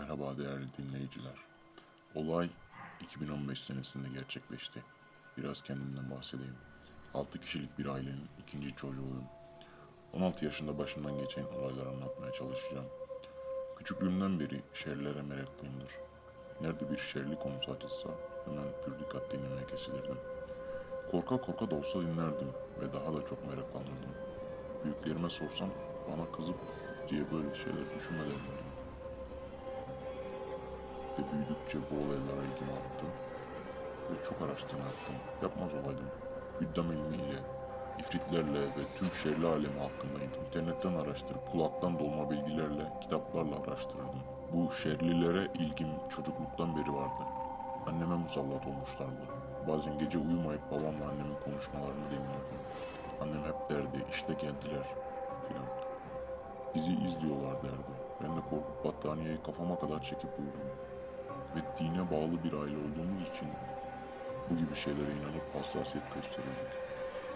Merhaba değerli dinleyiciler. Olay 2015 senesinde gerçekleşti. Biraz kendimden bahsedeyim. 6 kişilik bir ailenin ikinci çocuğuyum. 16 yaşında başımdan geçen olayları anlatmaya çalışacağım. Küçüklüğümden beri şehirlere meraklıyımdır. Nerede bir şehirli konusu açılsa hemen pür dikkat dinlemeye kesilirdim. Korka korka da olsa dinlerdim ve daha da çok meraklanırdım. Büyüklerime sorsam bana kızıp sus diye böyle şeyler düşünme ve büyüdükçe bu olaylara ilgim arttı. Ve çok araştırma yaptım. Yapmaz olaydım. Güddem ilmiyle, ifritlerle ve tüm şerli alemi hakkında internetten araştırıp kulaktan dolma bilgilerle, kitaplarla araştırırdım. Bu şerlilere ilgim çocukluktan beri vardı. Anneme musallat olmuşlardı. Bazen gece uyumayıp babamla annemin konuşmalarını dinliyordum. Annem hep derdi, işte geldiler filan. Bizi izliyorlar derdi. Ben de korkup battaniyeyi kafama kadar çekip uyurdum ve dine bağlı bir aile olduğumuz için bu gibi şeylere inanıp hassasiyet gösterirdik.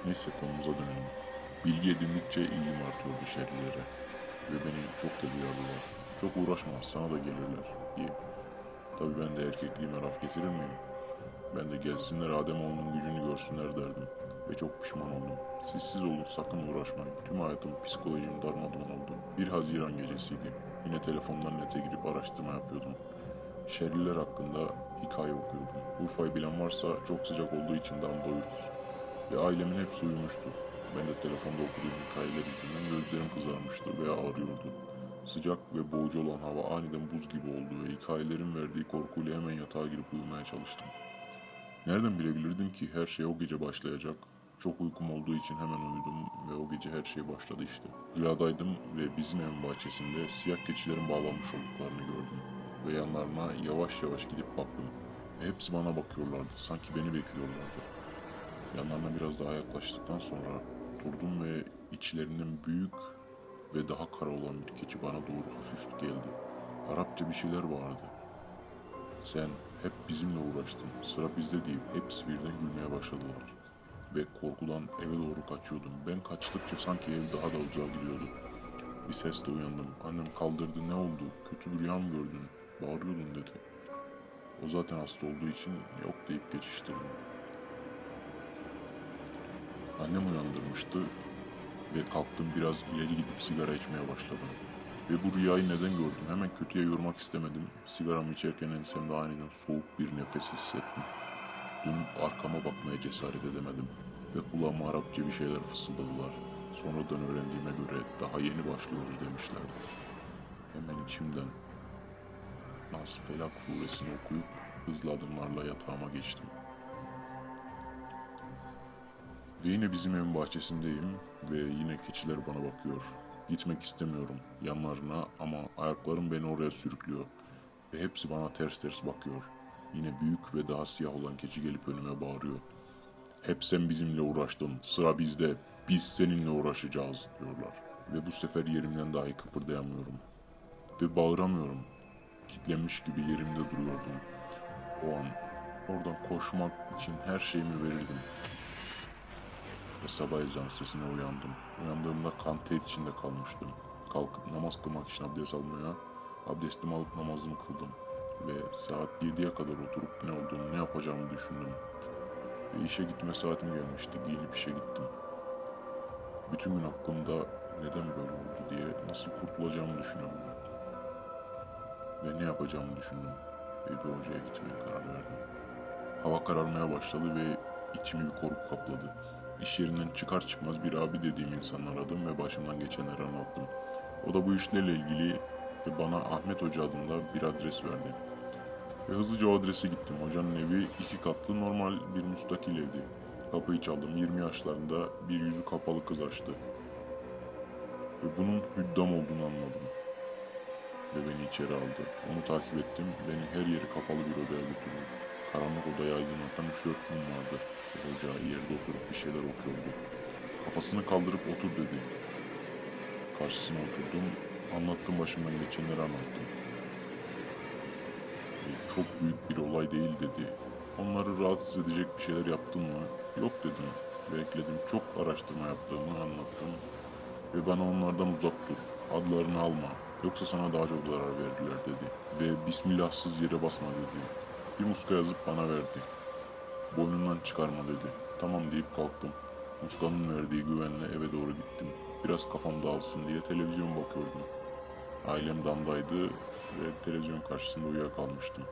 Neyse konumuza dönelim. Bilgi edindikçe ilgim artıyordu şerlilere ve beni çok da duyardılar. Çok uğraşma sana da gelirler diye. Tabii ben de erkekliğime laf getirir miyim? Ben de gelsinler Ademoğlunun gücünü görsünler derdim. Ve çok pişman oldum. Sizsiz olun sakın uğraşmayın. Tüm hayatım psikolojim darmadağın oldu. Bir Haziran gecesiydi. Yine telefondan nete girip araştırma yapıyordum. Şerliler hakkında hikaye okuyordum. Urfa'yı bilen varsa çok sıcak olduğu için de doyuruz. Ve ailemin hepsi uyumuştu. Ben de telefonda okuduğum hikayeler yüzünden gözlerim kızarmıştı veya ağrıyordu. Sıcak ve boğucu olan hava aniden buz gibi oldu ve hikayelerin verdiği korkuyla hemen yatağa girip uyumaya çalıştım. Nereden bilebilirdim ki her şey o gece başlayacak? Çok uykum olduğu için hemen uyudum ve o gece her şey başladı işte. Rüyadaydım ve bizim evin bahçesinde siyah keçilerin bağlanmış olduklarını gördüm. Ve yanlarına yavaş yavaş gidip baktım. Hepsi bana bakıyorlardı, sanki beni bekliyorlardı. Yanlarına biraz daha yaklaştıktan sonra durdum ve içlerinden büyük ve daha kara olan bir keçi bana doğru hafif geldi. Arapça bir şeyler bağırdı. Sen hep bizimle uğraştın, sıra bizde deyip hepsi birden gülmeye başladılar. Ve korkudan eve doğru kaçıyordum. Ben kaçtıkça sanki ev daha da uzağa gidiyordu. Bir sesle uyandım. Annem kaldırdı ne oldu? Kötü bir rüya mı gördün? Bağırıyordun dedi. O zaten hasta olduğu için yok deyip geçiştirdim. Annem uyandırmıştı ve kalktım biraz ileri gidip sigara içmeye başladım. Ve bu rüyayı neden gördüm? Hemen kötüye yormak istemedim. Sigaramı içerken ensemde aniden soğuk bir nefes hissettim. Dönüp arkama bakmaya cesaret edemedim. Ve kulağıma Arapça bir şeyler fısıldadılar. Sonradan öğrendiğime göre daha yeni başlıyoruz demişlerdi. Hemen içimden Nas Felak suresini okuyup hızlı adımlarla yatağıma geçtim. Ve yine bizim evin bahçesindeyim ve yine keçiler bana bakıyor. Gitmek istemiyorum yanlarına ama ayaklarım beni oraya sürüklüyor. Ve hepsi bana ters ters bakıyor. Yine büyük ve daha siyah olan keçi gelip önüme bağırıyor. Hep sen bizimle uğraştın, sıra bizde, biz seninle uğraşacağız diyorlar. Ve bu sefer yerimden dahi kıpırdayamıyorum. Ve bağıramıyorum. Kitlenmiş gibi yerimde duruyordum. O an oradan koşmak için her şeyimi verirdim. Ve sabah ezan sesine uyandım. Uyandığımda kan ter içinde kalmıştım. Kalkıp namaz kılmak için abdest almaya, abdestimi alıp namazımı kıldım. Ve saat 7'ye kadar oturup ne olduğunu, ne yapacağımı düşündüm. Ve işe gitme saatim gelmişti. Giyinip işe gittim. Bütün gün aklımda neden böyle oldu diye nasıl kurtulacağımı düşünüyordum. Ve ne yapacağımı düşündüm. Ve bir hocaya gitmeye karar verdim. Hava kararmaya başladı ve içimi bir korku kapladı. İş yerinden çıkar çıkmaz bir abi dediğim insanı aradım ve başımdan geçenleri anlattım. O da bu işlerle ilgili ve bana Ahmet Hoca adında bir adres verdi. Ve hızlıca o adrese gittim. Hocanın evi iki katlı normal bir müstakil evdi. Kapıyı çaldım. 20 yaşlarında bir yüzü kapalı kız açtı. Ve bunun hüddam olduğunu anladım. Ve beni içeri aldı. Onu takip ettim. Beni her yeri kapalı bir odaya götürdü. Karanlık odayı aydınlatan 3-4 mum vardı. Hoca yerde oturup bir şeyler okuyordu. Kafasını kaldırıp otur dedi. Karşısına oturdum. Anlattım başımdan geçenleri anlattım. Ve çok büyük bir olay değil dedi. Onları rahatsız edecek bir şeyler yaptın mı? Yok dedim. Ve ekledim çok araştırma yaptığımı anlattım. Ve bana onlardan uzak dur. Adlarını alma. Yoksa sana daha çok zarar verirler dedi. Ve bismillahsız yere basma dedi. Bir muska yazıp bana verdi. Boynundan çıkarma dedi. Tamam deyip kalktım. Muskanın verdiği güvenle eve doğru gittim. Biraz kafam dağılsın diye televizyon bakıyordum. Ailem damdaydı ve televizyon karşısında uyuyakalmıştım.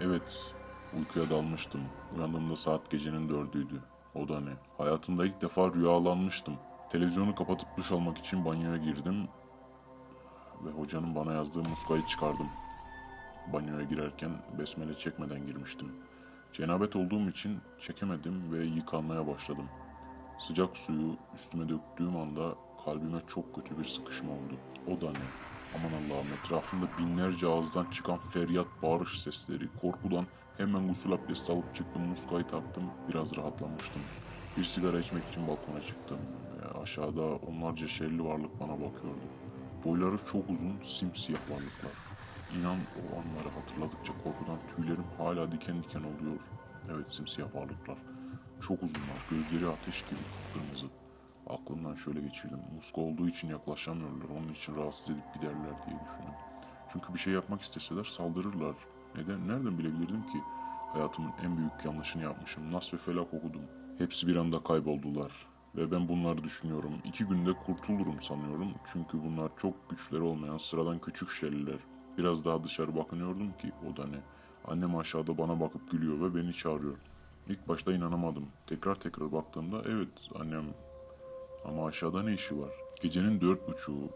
Evet, uykuya dalmıştım. Uyandığımda saat gecenin dördüydü. O da ne? Hayatımda ilk defa rüyalanmıştım. Televizyonu kapatıp duş almak için banyoya girdim ve hocanın bana yazdığı muskayı çıkardım. Banyoya girerken besmele çekmeden girmiştim. Cenabet olduğum için çekemedim ve yıkanmaya başladım. Sıcak suyu üstüme döktüğüm anda kalbime çok kötü bir sıkışma oldu. O da ne? Aman Allah'ım etrafımda binlerce ağızdan çıkan feryat bağırış sesleri. Korkudan hemen gusül abdesti alıp çıktım, muskayı taktım. Biraz rahatlamıştım. Bir sigara içmek için balkona çıktım. Ve aşağıda onlarca şerli varlık bana bakıyordu. Boyları çok uzun, simsiyah varlıklar. İnan o anları hatırladıkça korkudan tüylerim hala diken diken oluyor. Evet simsiyah varlıklar. Çok uzunlar, gözleri ateş gibi kırmızı. Aklımdan şöyle geçirdim. Muska olduğu için yaklaşamıyorlar, onun için rahatsız edip giderler diye düşündüm. Çünkü bir şey yapmak isteseler saldırırlar. Neden? Nereden bilebilirdim ki? Hayatımın en büyük yanlışını yapmışım. Nas ve felak okudum. Hepsi bir anda kayboldular. Ve ben bunları düşünüyorum. İki günde kurtulurum sanıyorum. Çünkü bunlar çok güçleri olmayan sıradan küçük şerliler. Biraz daha dışarı bakınıyordum ki o da ne? Annem aşağıda bana bakıp gülüyor ve beni çağırıyor. İlk başta inanamadım. Tekrar tekrar baktığımda evet annem ama aşağıda ne işi var? Gecenin dört buçuğu.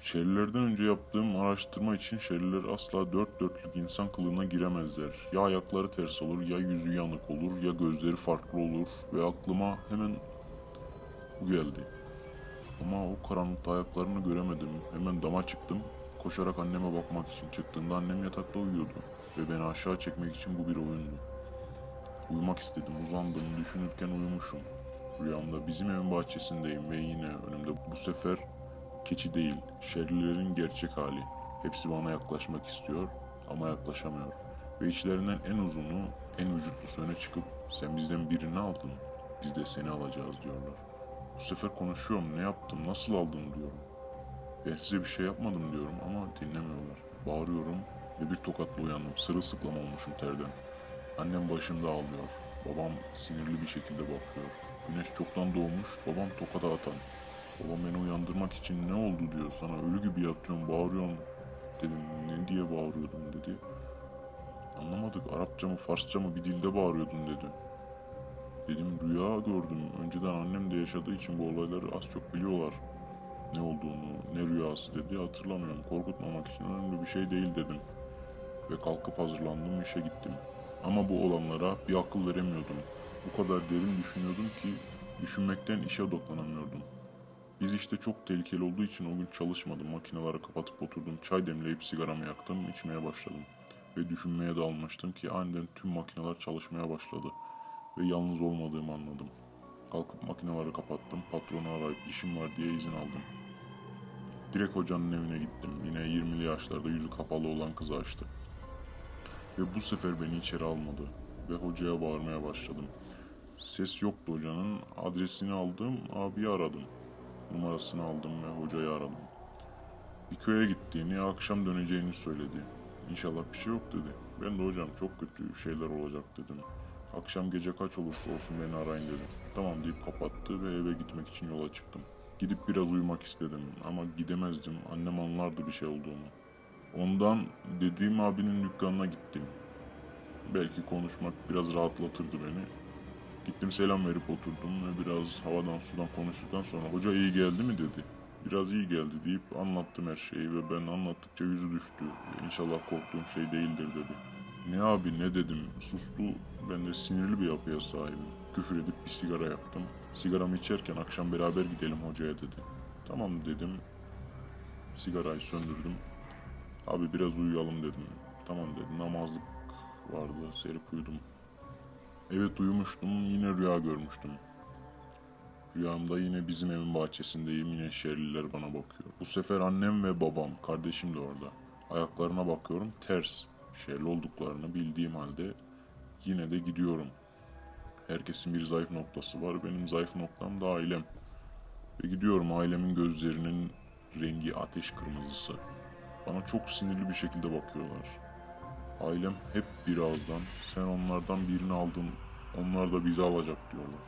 Şehirlerden önce yaptığım araştırma için şehirler asla dört dörtlük insan kılığına giremezler. Ya ayakları ters olur, ya yüzü yanık olur, ya gözleri farklı olur ve aklıma hemen bu geldi. Ama o karanlıkta ayaklarını göremedim. Hemen dama çıktım. Koşarak anneme bakmak için çıktığımda annem yatakta uyuyordu. Ve beni aşağı çekmek için bu bir oyundu. Uyumak istedim, uzandım, düşünürken uyumuşum. Rüyamda bizim evin bahçesindeyim ve yine önümde bu sefer keçi değil, şerlilerin gerçek hali. Hepsi bana yaklaşmak istiyor ama yaklaşamıyor. Ve içlerinden en uzunu, en vücutlusu öne çıkıp sen bizden birini aldın, biz de seni alacağız diyorlar. Bu sefer konuşuyorum, ne yaptım, nasıl aldın diyorum. Ben size bir şey yapmadım diyorum ama dinlemiyorlar. Bağırıyorum ve bir tokatla uyandım. Sırılsıklam olmuşum terden. Annem başımda ağlıyor. Babam sinirli bir şekilde bakıyor. Güneş çoktan doğmuş, babam tokada atan. Babam beni uyandırmak için ne oldu diyor sana ölü gibi yatıyorum bağırıyorum dedim ne diye bağırıyordum dedi. Anlamadık Arapça mı Farsça mı bir dilde bağırıyordun dedi. Dedim rüya gördüm. Önceden annem de yaşadığı için bu olayları az çok biliyorlar. Ne olduğunu, ne rüyası dedi hatırlamıyorum. Korkutmamak için önemli bir şey değil dedim. Ve kalkıp hazırlandım işe gittim. Ama bu olanlara bir akıl veremiyordum. Bu kadar derin düşünüyordum ki düşünmekten işe odaklanamıyordum. Biz işte çok tehlikeli olduğu için o gün çalışmadım. Makineleri kapatıp oturdum. Çay demleyip sigaramı yaktım, içmeye başladım. Ve düşünmeye dalmıştım ki aniden tüm makineler çalışmaya başladı. Ve yalnız olmadığımı anladım. Kalkıp makineleri kapattım. Patronu arayıp işim var diye izin aldım. Direkt hocanın evine gittim. Yine 20'li yaşlarda yüzü kapalı olan kızı açtı. Ve bu sefer beni içeri almadı. Ve hocaya bağırmaya başladım. Ses yoktu hocanın. Adresini aldım, abiyi aradım. Numarasını aldım ve hocayı aradım. Bir köye gittiğini, akşam döneceğini söyledi. İnşallah bir şey yok dedi. Ben de hocam çok kötü şeyler olacak dedim. Akşam gece kaç olursa olsun beni arayın dedim. Tamam deyip kapattı ve eve gitmek için yola çıktım. Gidip biraz uyumak istedim ama gidemezdim. Annem anlardı bir şey olduğunu. Ondan dediğim abinin dükkanına gittim. Belki konuşmak biraz rahatlatırdı beni. Gittim selam verip oturdum ve biraz havadan sudan konuştuktan sonra hoca iyi geldi mi dedi. Biraz iyi geldi deyip anlattım her şeyi ve ben anlattıkça yüzü düştü. İnşallah korktuğum şey değildir dedi. Ne abi ne dedim sustu. Ben de sinirli bir yapıya sahibim. Küfür edip bir sigara yaktım. Sigaramı içerken akşam beraber gidelim hocaya dedi. Tamam dedim. Sigarayı söndürdüm. Abi biraz uyuyalım dedim. Tamam dedi. Namazlık vardı. Serip uyudum. Evet uyumuştum. Yine rüya görmüştüm. Rüyamda yine bizim evin bahçesindeyim. Yine şerliler bana bakıyor. Bu sefer annem ve babam, kardeşim de orada. Ayaklarına bakıyorum ters. Şerli olduklarını bildiğim halde yine de gidiyorum. Herkesin bir zayıf noktası var. Benim zayıf noktam da ailem. Ve gidiyorum ailemin gözlerinin rengi ateş kırmızısı. Bana çok sinirli bir şekilde bakıyorlar. Ailem hep bir ağızdan sen onlardan birini aldın onlar da bizi alacak diyorlar.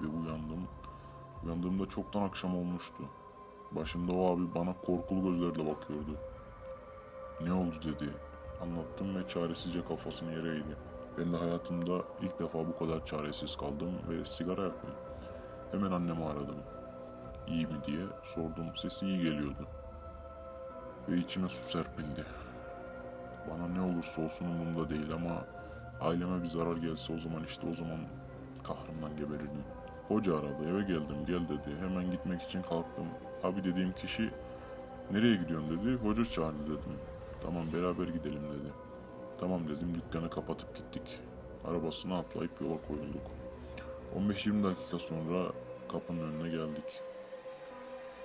Ve uyandım. Uyandığımda çoktan akşam olmuştu. Başımda o abi bana korkulu gözlerle bakıyordu. Ne oldu dedi. Anlattım ve çaresizce kafasını yere eğdi. Ben de hayatımda ilk defa bu kadar çaresiz kaldım ve sigara yaktım. Hemen annemi aradım. İyi mi diye sordum. Sesi iyi geliyordu. Ve içime su serpildi. Bana ne olursa olsun umurumda değil ama aileme bir zarar gelse o zaman işte o zaman kahrımdan geberirdim. Hoca aradı eve geldim gel dedi. Hemen gitmek için kalktım. Abi dediğim kişi nereye gidiyorsun dedi. Hoca çağırdı dedim. Tamam beraber gidelim dedi. Tamam dedim dükkanı kapatıp gittik. Arabasına atlayıp yola koyulduk. 15-20 dakika sonra kapının önüne geldik.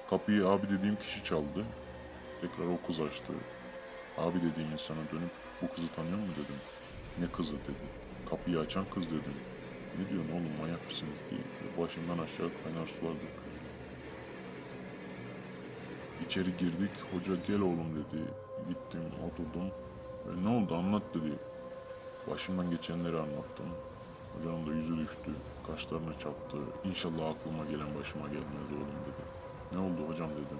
Kapıyı abi dediğim kişi çaldı. Tekrar o kız açtı. Abi dediğim insana dönüp bu kızı tanıyor mu dedim. Ne kızı dedi. Kapıyı açan kız dedim. Ne diyorsun oğlum manyak mısın dedi. Başımdan aşağı kaynar sular döküldü. İçeri girdik. Hoca gel oğlum dedi. Gittim oturdum. E, ne oldu anlat dedi. Başımdan geçenleri anlattım. Hocanın da yüzü düştü. Kaşlarını çattı. İnşallah aklıma gelen başıma gelmedi oğlum dedi. Ne oldu hocam dedim.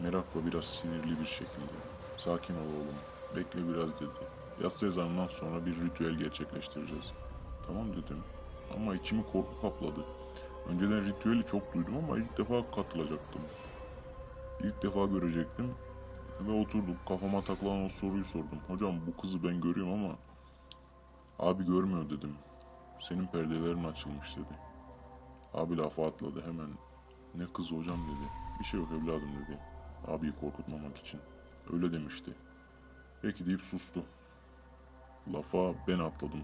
Merakla biraz sinirli bir şekilde. Sakin ol oğlum. Bekle biraz dedi. Yatsı ezanından sonra bir ritüel gerçekleştireceğiz. Tamam dedim. Ama içimi korku kapladı. Önceden ritüeli çok duydum ama ilk defa katılacaktım. İlk defa görecektim. Ve oturduk. Kafama takılan o soruyu sordum. Hocam bu kızı ben görüyorum ama abi görmüyor dedim. Senin perdelerin açılmış dedi. Abi lafa atladı hemen. Ne kızı hocam dedi. Bir şey yok evladım dedi. Abiyi korkutmamak için. Öyle demişti. Peki deyip sustu. Lafa ben atladım.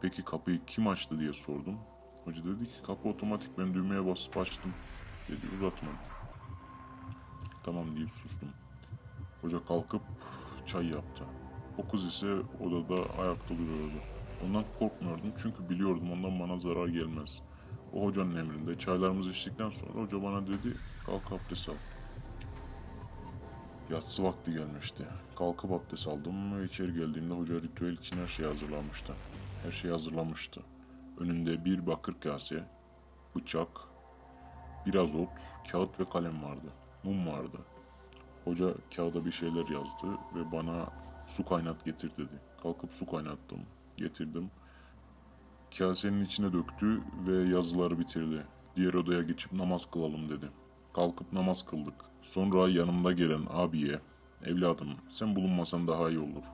Peki kapıyı kim açtı diye sordum. Hoca dedi ki kapı otomatik ben düğmeye basıp açtım. Dedi uzatmadı. Tamam deyip sustum. Hoca kalkıp çay yaptı. O kız ise odada ayakta duruyordu. Ondan korkmuyordum çünkü biliyordum ondan bana zarar gelmez. O hocanın emrinde çaylarımızı içtikten sonra hoca bana dedi kalk abdest al. Yatsı vakti gelmişti. Kalkıp abdest aldım ve içeri geldiğimde hoca ritüel için her şeyi hazırlamıştı. Her şeyi hazırlamıştı. Önünde bir bakır kase, bıçak, biraz ot, kağıt ve kalem vardı. Mum vardı. Hoca kağıda bir şeyler yazdı ve bana su kaynat getir dedi. Kalkıp su kaynattım, getirdim. Kasenin içine döktü ve yazıları bitirdi. Diğer odaya geçip namaz kılalım dedi. Kalkıp namaz kıldık. Sonra yanımda gelen abiye, evladım sen bulunmasan daha iyi olur.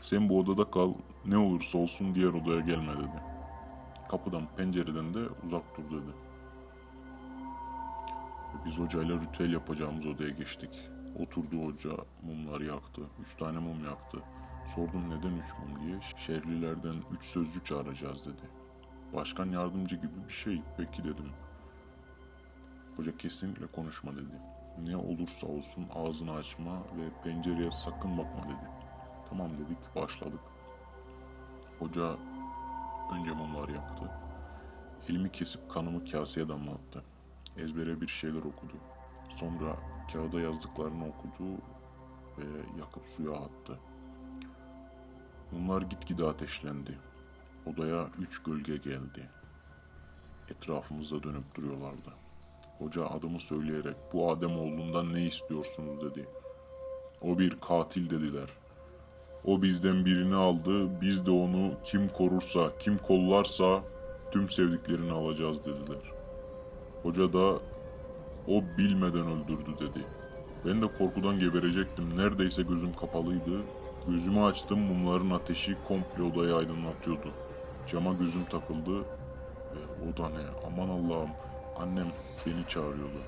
Sen bu odada kal, ne olursa olsun diğer odaya gelme dedi. Kapıdan, pencereden de uzak dur dedi. Biz hocayla ritüel yapacağımız odaya geçtik. Oturdu hoca, mumları yaktı. Üç tane mum yaktı. Sordum neden üç mum diye. Şehirlilerden üç sözcü çağıracağız dedi. Başkan yardımcı gibi bir şey. Peki dedim. Hoca kesinlikle konuşma dedi. Ne olursa olsun ağzını açma ve pencereye sakın bakma dedi. Tamam dedik, başladık. Hoca önce mumlar yaktı. Elimi kesip kanımı kaseye damlattı. Ezbere bir şeyler okudu. Sonra kağıda yazdıklarını okudu ve yakıp suya attı. Mumlar gitgide ateşlendi. Odaya üç gölge geldi. Etrafımızda dönüp duruyorlardı. Hoca adımı söyleyerek bu Adem oğlundan ne istiyorsunuz dedi. O bir katil dediler. O bizden birini aldı, biz de onu kim korursa, kim kollarsa tüm sevdiklerini alacağız dediler. Hoca da o bilmeden öldürdü dedi. Ben de korkudan geberecektim. Neredeyse gözüm kapalıydı. Gözümü açtım mumların ateşi komple odayı aydınlatıyordu. Cama gözüm takıldı. Ve o da ne? Aman Allah'ım. Annem beni çağırıyordu.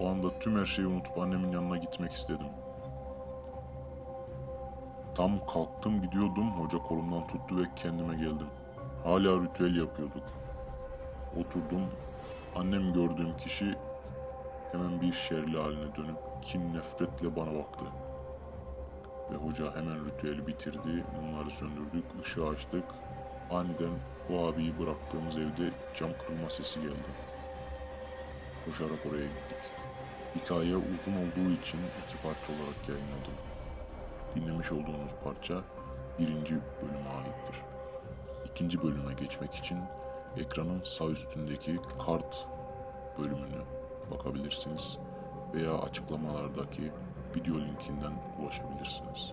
O anda tüm her şeyi unutup annemin yanına gitmek istedim. Tam kalktım gidiyordum. Hoca kolumdan tuttu ve kendime geldim. Hala ritüel yapıyorduk. Oturdum. Annem gördüğüm kişi hemen bir şerli haline dönüp kin nefretle bana baktı. Ve hoca hemen ritüeli bitirdi. Mumları söndürdük, ışığı açtık. Aniden o abiyi bıraktığımız evde cam kırılma sesi geldi. Koşarak oraya gittik. Hikaye uzun olduğu için iki parça olarak yayınladım. Dinlemiş olduğunuz parça birinci bölüme aittir. İkinci bölüme geçmek için ekranın sağ üstündeki kart bölümünü bakabilirsiniz veya açıklamalardaki video linkinden ulaşabilirsiniz.